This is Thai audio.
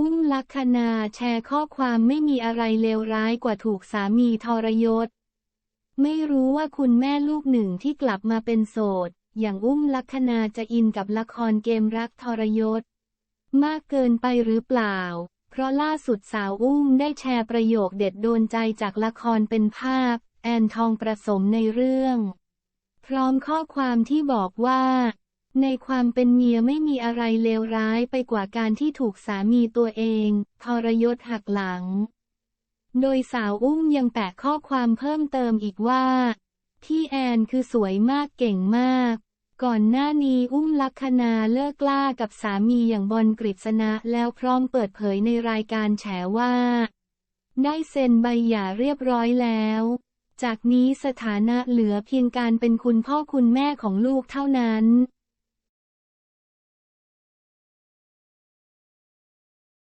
อุ้มลักษณาแชร์ข้อความไม่มีอะไรเลวร้ายกว่าถูกสามีทรยศ ไม่รู้ว่าคุณแม่ลูกหนึ่งที่กลับมาเป็นโสด อย่างอุ้มลักษณาจะอินกับละครเกมรักทรยศ มากเกินไปหรือเปล่า เพราะล่าสุดสาวอุ้มได้แชร์ประโยคเด็ดโดนใจจากละครเป็นภาพ แอนทองประสมในเรื่อง พร้อมข้อความที่บอกว่า ในความเป็นเมียไม่มีอะไรเลวร้ายไปกว่าการที่ถูกสามีตัวเองทรยศหักหลัง โดยสาวอุ้มยังแปะข้อความเพิ่มเติมอีกว่า พี่แอนคือสวยมากเก่งมาก ก่อนหน้านี้อุ้มลักษณาเลิกล่ากับสามีอย่างบอลกฤษณะแล้วพร้อมเปิดเผยในรายการแฉว่า ได้เซ็นใบหย่าเรียบร้อยแล้วจากนี้สถานะเหลือเพียงการเป็นคุณพ่อคุณแม่ของลูกเท่านั้น